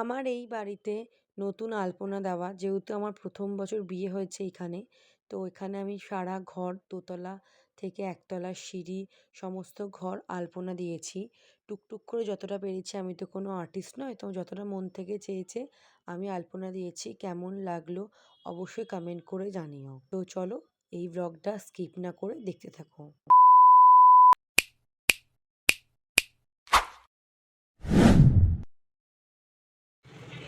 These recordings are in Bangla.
আমার এই বাড়িতে নতুন আলপনা দেওয়া, যেহেতু আমার প্রথম বছর বিয়ে হয়েছে এইখানে তো এখানে আমি সারা ঘর দোতলা থেকে একতলা সিঁড়ি সমস্ত ঘর আলপনা দিয়েছি। টুকটুক করে যতটা পেরেছি, আমি তো কোনো আর্টিস্ট নয়, তো যতটা মন থেকে চেয়েছে আমি আলপনা দিয়েছি। কেমন লাগল অবশ্যই কমেন্ট করে জানিও। তো চলো এই ব্লগটা স্কিপ না করে দেখতে থাকো।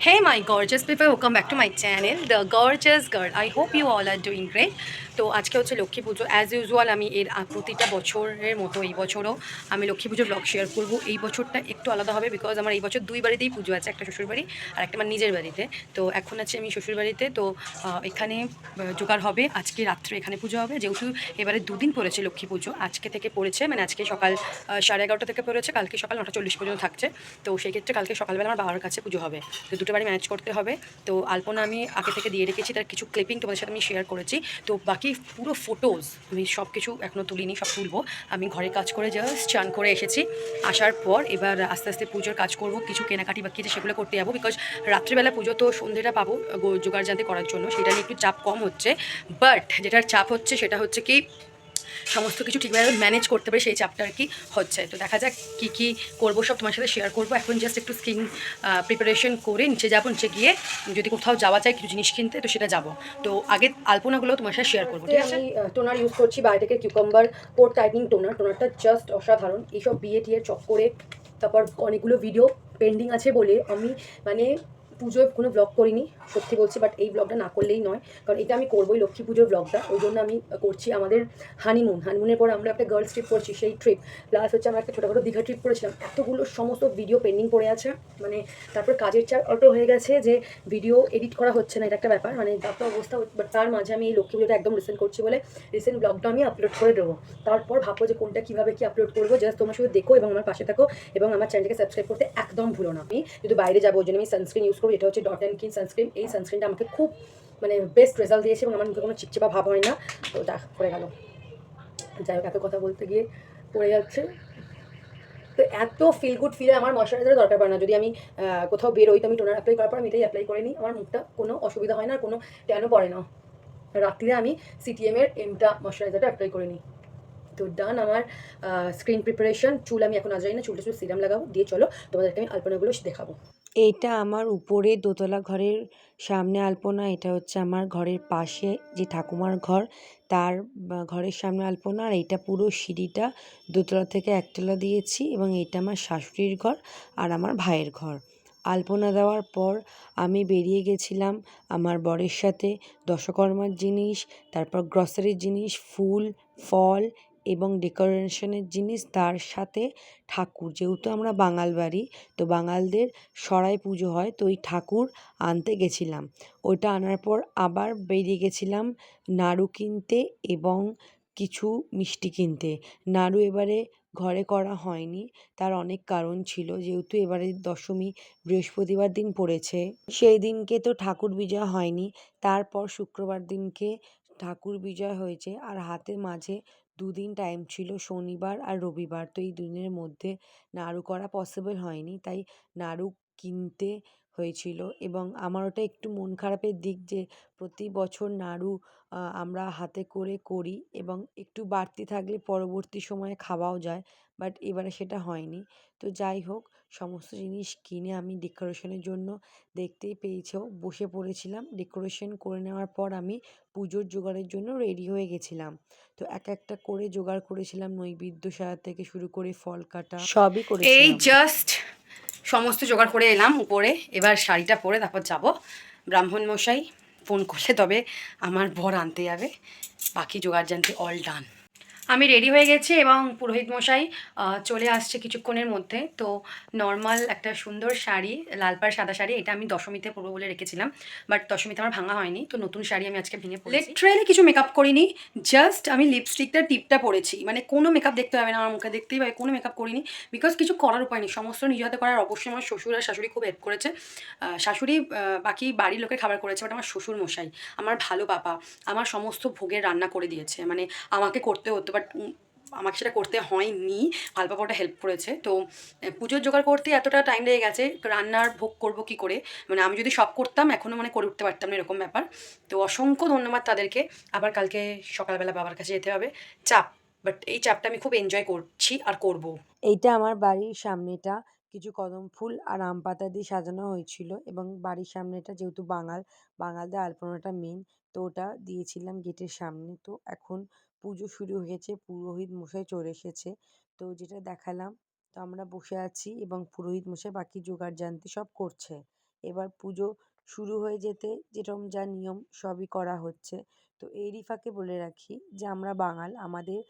Hey my gorgeous people, welcome back to my channel, The Gorgeous Girl. I hope you all are doing great. তো আজকে হচ্ছে লক্ষ্মী পুজো অ্যাজ ইউজুয়াল আমি এর প্রতিটা বছরের মতো এই বছরও আমি লক্ষ্মী পুজোর ব্লগ শেয়ার করব। এই বছরটা একটু আলাদা হবে বিকজ আমার এই বছর দুই বাড়িতেই পুজো আছে একটা শ্বশুরবাড়ি আর একটা আমার নিজের বাড়িতে। তো এখন আছে আমি শ্বশুরবাড়িতে তো এখানে জোগাড় হবে। আজকে রাত্রে এখানে পুজো হবে যেহেতু এবারে দুদিন পড়েছে লক্ষ্মী পুজো। আজকে থেকে পড়েছে মানে আজকে সকাল সাড়ে এগারোটা থেকে পড়েছে কালকে সকাল নটা চল্লিশ পর্যন্ত থাকছে। তো সেই ক্ষেত্রে কালকে সকালবেলা আমার বাবার কাছে পুজো হবে। তো দুটো বাড়ি ম্যানেজ করতে হবে। তো আলপনা আমি আগে থেকে দিয়ে রেখেছি, তার কিছু ক্লিপিং তোমাদের সাথে আমি শেয়ার করেছি। তো বাকি পুরো ফটোজ আমি সব কিছু এখনও তুলিনি, সব তুলবো। আমি ঘরে কাজ করে জাস্ট চান করে এসেছি। আসার পর এবার আস্তে আস্তে পুজোর কাজ করব, কিছু কেনাকাটি বাকি আছে সেগুলো করতে যাব বিকজ রাত্রিবেলা পুজো তো সন্ধেটা পাবো জোগাড় জানতে করার জন্য, সেটা নিয়ে একটু চাপ কম হচ্ছে। বাট যেটার চাপ হচ্ছে সেটা হচ্ছে কি সমস্ত কিছু ঠিকভাবে ম্যানেজ করতে পারে সেই চাপটা আর কি হচ্ছে। তো দেখা যাক কী কী করব সব তোমার সাথে শেয়ার করব। এখন জাস্ট একটু স্কিন প্রিপারেশন করে নিচে যাব নিচে গিয়ে যদি কোথাও যাওয়া যায় কিছু জিনিস কিনতে তো সেটা যাব। তো আগে আলপনাগুলো তোমার সাথে শেয়ার করব ঠিক আছে? টোনার ইউজ করছি বাইরে থেকে কিউকাম্বার পোর্ট টাইপিং টোনার টোনারটা জাস্ট অসাধারণ। এইসব বিয়ে টিয়ে চক করে তারপর অনেকগুলো ভিডিও পেন্ডিং আছে বলে আমি মানে পুজোয় কোনো ব্লগ করিনি, সত্যি বলছি বাট এই ব্লগটা না করলেই নয়। কারণ এটা আমি করবোই লক্ষ্মী পুজোর ব্লগটা ওই জন্য আমি করছি আমাদের হানিমুন হানিমুনের পর আমরা একটা গার্লস ট্রিপ করছি, সেই ট্রিপ প্লাস হচ্ছে আমরা একটা ছোটোখাটো দীঘা ট্রিপ করেছিলাম। এতগুলো সমস্ত ভিডিও পেন্ডিং পড়ে আছে মানে তারপর কাজের চাপ অত হয়ে গেছে যে ভিডিও এডিট করা হচ্ছে না, এটা একটা ব্যাপার। মানে যত অবস্থা বাট তার মাঝে আমি এই লক্ষ্মী পুজোটা একদম রিসেন্ট করছি বলে রিসেন্ট ব্লগটা আমি আপলোড করে দেবো। তারপর ভাববো যে কোনটা কীভাবে কি আপলোড করব জাস্ট তোমার শুধু দেখো এবং আমার পাশে থাকো এবং আমার চ্যানেলকে সাবস্ক্রাইব করতে একদম ভুলো না। আমি যদি বাইরে যাব, ওই জন্য আমি সানস্ক্রিন ইউজ করব এটা হচ্ছে ডট অ্যান্ড কিন সানস্ক্রিন এই সানস্ক্রিনটা আমাকে খুব মানে বেস্ট রেজাল্ট দিয়েছে এবং আমার মুখে কোনো চিপচিপা ভাব হয় না। তো দেখ পড়ে গেল। যাই হোক, এত কথা বলতে গিয়ে পড়ে যাচ্ছে। তো এত ফিল গুড ফিলে আমার ময়শ্চারাইজারের দরকার পড়ে না। যদি আমি কোথাও বেরোই তো আমি টোনার অ্যাপ্লাই করার পর আমি এটাই অ্যাপ্লাই করে নিই। আমার মুখটা কোনো অসুবিধা হয় না আর কোনো ট্যানও পড়ে না। রাত্রিরে আমি সিটিএমের এমটা ময়শ্চারাইজারটা অ্যাপ্লাই করে নিই। তো ডান আমার স্ক্রিন প্রিপারেশন চুল আমি এখন আজ জানি না, চুলটা চুল সিরাম লাগাবো। দিয়ে চলো তোমাদেরকে আমি আলপনাগুলো দেখাবো। এইটা আমার উপরে দোতলা ঘরের সামনে আলপনা, এটা হচ্ছে আমার ঘরের পাশে যে ঠাকুমার ঘর, তার ঘরের সামনে আলপনা, আর এইটা পুরো সিঁড়িটা দোতলা থেকে একতলা দিয়েছি এবং এটা আমার শাশুড়ির ঘর আর আমার ভাইয়ের ঘর। আলপনা দেওয়ার পর আমি বেরিয়ে গেছিলাম আমার বরের সাথে, দশকর্মার জিনিস, তারপর গ্রসারির জিনিস, ফুল, ফল এবং ডেকোরেশনের জিনিস তার সাথে ঠাকুর। যেহেতু আমরা বাঙাল বাড়ি, তো বাঙালদের সরাই পুজো হয়, তো ওই ঠাকুর আনতে গেছিলাম। ওইটা আনার পর আবার বেরিয়ে গেছিলাম নাড়ু কিনতে এবং কিছু মিষ্টি কিনতে। নাড়ু এবারে ঘরে করা হয়নি, তার অনেক কারণ ছিল। যেহেতু এবারে দশমী, বৃহস্পতিবার দিন পড়েছে, সেই দিনকে তো ঠাকুর বিজয় হয়নি, তারপর শুক্রবার দিনকে ঠাকুর বিজয় হয়েছে। আর হাতে মাঝে দুদিন টাইম ছিল শনিবার আর রবিবার। তো এই দুদিনের মধ্যে নাড়ু করা পসিবল হয়নি। তাই নাড়ু কিনতে হয়েছিল এবং আমার ওটা একটু মন খারাপের দিক যে প্রতি বছর নাড়ু আমরা হাতে করে করি এবং একটু বাড়তি থাকলে পরবর্তী সময়ে খাওয়াও যায়। বাট এবারে সেটা হয়নি। তো যাই হোক সমস্ত জিনিস কিনে আমি ডেকোরেশনের জন্য দেখতেই পেয়েছ বসে পড়েছিলাম। ডেকোরেশন করে নেওয়ার পর আমি পুজোর জোগাড়ের জন্য রেডি হয়ে গেছিলাম। তো এক একটা করে জোগাড় করেছিলাম নৈবেদ্য সাজার থেকে শুরু করে ফল কাটা সবই করে এই জাস্ট সমস্ত জোগাড় করে এলাম উপরে। এবার শাড়িটা পরে তারপর যাব। ব্রাহ্মণ মশাই ফোন করলে তবে আমার বর আনতে যাবে। বাকি জোগাড় জানতে অল ডান আমি রেডি হয়ে গেছি এবং পুরোহিত মশাই চলে আসছে কিছুক্ষণের মধ্যে। তো নর্মাল একটা সুন্দর শাড়ি, লাল পাড় সাদা শাড়ি, এটা আমি দশমীতে পরবো বলে রেখেছিলাম। বাট দশমীতে আমার ভাঙা হয়নি, তো নতুন শাড়ি আমি আজকে ভেঙে লিটারেলি কিছু মেকআপ করিনি জাস্ট আমি লিপস্টিকটা টিপটা পরেছি। মানে কোনো মেকআপ দেখতে হবে না আমার মুখে, দেখতেই পাবে, কোনো মেকআপ করিনি। বিকজ কিছু করার উপায় নেই, সমস্ত নিজ হাতে করার। অবশ্যই আমার শ্বশুর আর শাশুড়ি খুব হেল্প করেছে। শাশুড়ি বাকি বাড়ির লোকের খাবার করেছে বাট আমার শ্বশুর মশাই আমার ভালো বাবা, আমার সমস্ত ভোগের রান্না করে দিয়েছে। মানে আমাকে করতে হতো বাট আমাকে সেটা করতে হয়নি। হালপা পাওয়াটা হেল্প করেছে। তো পুজোর জোগাড় করতে এতটা টাইম লেগে গেছে, রান্নার ভোগ করব কী করে? মানে আমি যদি সব করতাম এখনও মানে করে উঠতে পারতাম না এরকম ব্যাপার। তো অসংখ্য ধন্যবাদ তাদেরকে। আবার কালকে সকালবেলা বাবার কাছে যেতে হবে। চাপ বাট এই চাপটা আমি খুব এনজয় করছি আর করব। এইটা আমার বাড়ির সামনেটা। কিছু কদম ফুল আর আম পাতা দিয়ে সাজানো হয়েছিল এবং বাড়ির সামনেটা যেহেতু বাঙাল, বাঙালদের আলপনাটা মেন তো ওটা দিয়েছিলাম গেটের সামনে। তো এখন পুজো শুরু হয়েছে, পুরোহিত মশাই চলে এসেছে। তো যেটা দেখালাম, তো আমরা বসে আছি এবং পুরোহিত মশাই বাকি জোগাড় জানতে সব করছে। এবার পুজো শুরু হয়ে যেতে যেরকম যা নিয়ম সবই করা হচ্ছে। তো এরই ফাঁকে বলে রাখি যে আমরা বাঙাল, আমাদের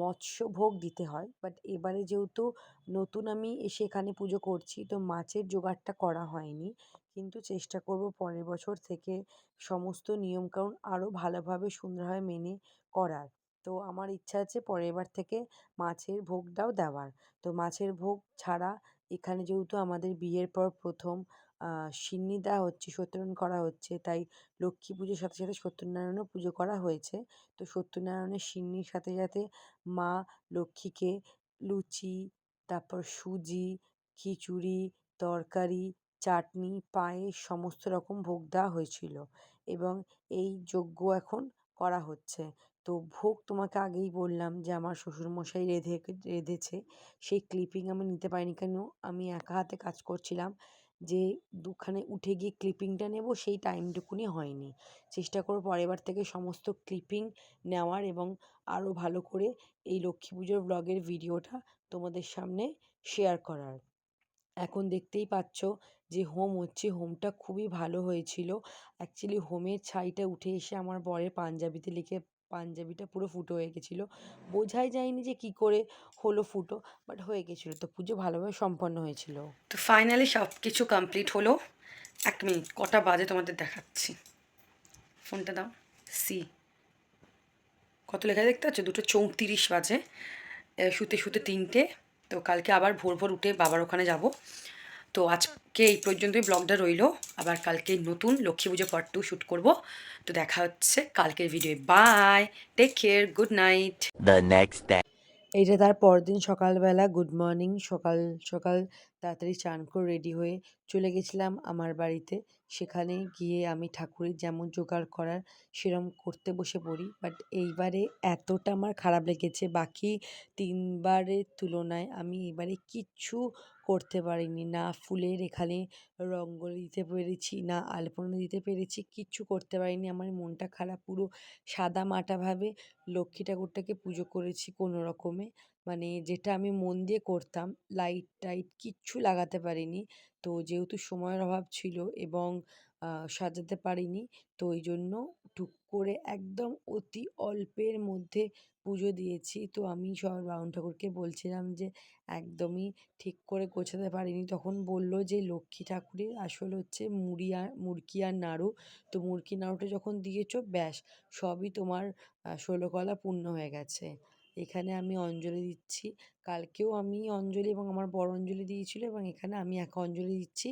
মৎস্য ভোগ দিতে হয়। বাট এবারে যেহেতু নতুন আমি এসে এখানে পুজো করছি, তো মাছের জোগাড়টা করা হয়নি। কিন্তু চেষ্টা করব পরের বছর থেকে সমস্ত নিয়মকানুন আরও ভালোভাবে সুন্দরভাবে মেনে করার। তো আমার ইচ্ছা আছে পরের বার থেকে মাছের ভোগটাও দেওয়ার। তো মাছের ভোগ ছাড়া এখানে যেহেতু আমাদের বিয়ের পর প্রথম সিন্নি দেওয়া হচ্ছে, সত্যনারায়ণ করা হচ্ছে। তাই লক্ষ্মী পুজোর সাথে সাথে সত্যনারায়ণও পুজো করা হয়েছে। তো সত্যনারায়ণের সিন্নির সাথে সাথে মা লক্ষ্মীকে লুচি, তারপর সুজি, খিচুড়ি, তরকারি, চাটনি, পায়েস সমস্ত রকম ভোগ দেওয়া হয়েছিল এবং এই যজ্ঞ এখন করা হচ্ছে। তো ভোগ তোমাকে আগেই বললাম যে, আমার শ্বশুরমশাই রেঁধে, রেঁধেছে। সেই ক্লিপিং আমি নিতে পারিনি কেন? আমি একা হাতে কাজ করছিলাম। যে দুখানে উঠে গিয়ে ক্লিপিংটা নেব, সেই টাইমটুকুনি হয়নি। চেষ্টা করব পরেরবার থেকে সমস্ত ক্লিপিং নেওয়ার এবং আরও ভালো করে এই লক্ষ্মী পুজোর ব্লগের ভিডিওটা তোমাদের সামনে শেয়ার করার। এখন দেখতেই পাচ্ছ যে হোম হচ্ছে হোমটা খুবই ভালো হয়েছিল। অ্যাকচুয়ালি হোমের ছাইটা উঠে এসে আমার বরের পাঞ্জাবিতে লিখে পাঞ্জাবিটা পুরো ফুটো হয়ে গেছিল। বোঝাই যায়নি যে কি করে হলো ফুটো বাট হয়ে গেছিল। তো পুজো ভালোভাবে সম্পন্ন হয়েছিল। তো ফাইনালি সব কিছু কমপ্লিট হলো। এক মিনিট কটা বাজে তোমাদের দেখাচ্ছি। ফোনটা দাও। সি কত লেখা দেখতে পাচ্ছ? দুটো চৌত্রিশ বাজে। শুতে শুতে তিনটে। তো কালকে আবার ভোর ভোর উঠে বাবার ওখানে যাব। তো আজকে এই পর্যন্তই ব্লগটা রইল। আবার কালকে নতুন লক্ষ্মী পুজো পার্ট টু শ্যুট করব। তো দেখা হচ্ছে কালকের video bye take care good night the next day. এইটা তার পরদিন সকালবেলা। গুড মর্নিং সকাল সকাল তাড়াতাড়ি চান করে রেডি হয়ে চলে গেছিলাম আমার বাড়িতে। সেখানে গিয়ে আমি ঠাকুরের যেমন জোগাড় করার সেরম করতে বসে পড়ি। বাট এইবারে এতটা আমার খারাপ লেগেছে। বাকি তিনবারের তুলনায় আমি এবারে কিচ্ছু করতে পারিনি। না ফুলের এখানে রঙ্গোলি দিতে পেরেছি, না আলপনা দিতে পেরেছি, কিচ্ছু করতে পারিনি। আমার মনটা খারাপ, পুরো সাদা মাটাভাবে লক্ষ্মী ঠাকুরটাকে পুজো করেছি কোনো রকমে। মানে যেটা আমি মন দিয়ে করতাম লাইট টাইট কিচ্ছু লাগাতে পারিনি। তো যেহেতু সময়ের অভাব ছিল এবং সাজাতে পারিনি, তো ওই জন্য টুক করে একদম অতি অল্পের মধ্যে পুজো দিয়েছি। তো আমি সব বাউন ঠাকুরকে বলছিলাম যে, একদমই ঠিক করে গোছাতে পারিনি। তখন বলল যে, লক্ষ্মী ঠাকুরের আসল হচ্ছে মুড়ি আর মুরকি আর নাড়ু। তো মুরকি নাড়ুটা যখন দিয়েছ, ব্যাস, সবই তোমার ষোলো ষোলকলা পূর্ণ হয়ে গেছে। এখানে আমি অঞ্জলি দিচ্ছি। কালকেও আমি অঞ্জলি এবং আমার বড় অঞ্জলি দিয়েছিল এবং এখানে আমি একা অঞ্জলি দিচ্ছি।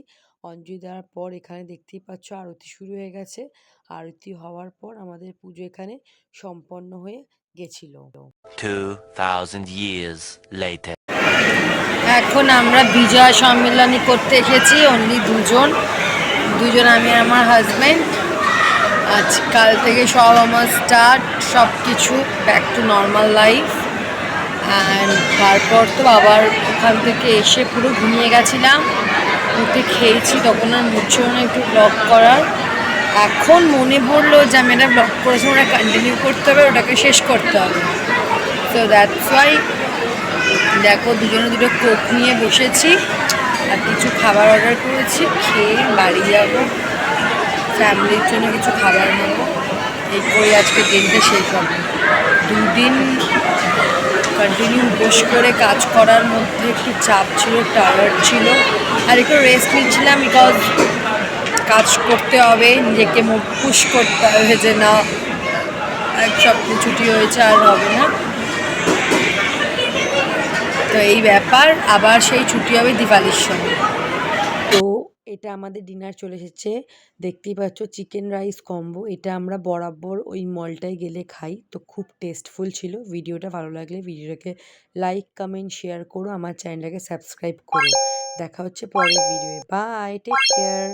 অঞ্জলি দেওয়ার পর এখানে দেখতেই পাচ্ছ আরতি শুরু হয়ে গেছে। আরতি হওয়ার পর আমাদের পুজো এখানে সম্পন্ন হয়ে গেছিল। 2,000 years later. এখন আমরা বিজয় সম্মেলনী করতে এসেছি। অনলি দুজন। দুজন আমি আমার হাজব্যান্ড আজ কাল থেকে সব আমার স্টার্ট সব কিছু back to normal life and তারপর তো আবার ওখান থেকে এসে পুরো ঘুমিয়ে গেছিলাম। উঠে খেয়েছি, তখন আর মুচ্ছিল না একটু ব্লগ করার। এখন মনে পড়ল যে আমি এটা ব্লগ করেছি, ওটা কন্টিনিউ করতে হবে, ওটাকে শেষ করতে হবে। তো দ্যাটস ওয়াই দেখো দুজনে দুটো কোক নিয়ে বসেছি, আর কিছু খাবার অর্ডার করেছি, খেয়ে বাড়ি যাব। ফ্যামিলির জন্য কিছু খাবার নেব। এই করে আজকে দিনটা শেষ হবে। দুদিন কন্টিনিউ বস করে কাজ করার মধ্যে একটু চাপ ছিল টায়ার্ড ছিল। আর একটু রেস্ট নিচ্ছিলাম বিকজ কাজ করতে হবে, নিজেকে মুখ পুশ করতে হবে যে না, এক সপ্তাহ ছুটি হয়েছে আর হবে না। তো এই ব্যাপার, আবার সেই ছুটি হবে দিওয়ালির সময় এটা আমাদের ডিনার চলে এসেছে। দেখতেই পাচ্ছ চিকেন রাইস কম্বো এটা আমরা বরাবর ওই মলটায় গেলে খাই। তো খুব টেস্টফুল ছিল। ভিডিওটা ভালো লাগলে ভিডিওটাকে লাইক কমেন্ট শেয়ার করো। আমার চ্যানেলটাকে সাবস্ক্রাইব করো। দেখা হচ্ছে পরের ভিডিওয়ে বাই টেক কেয়ার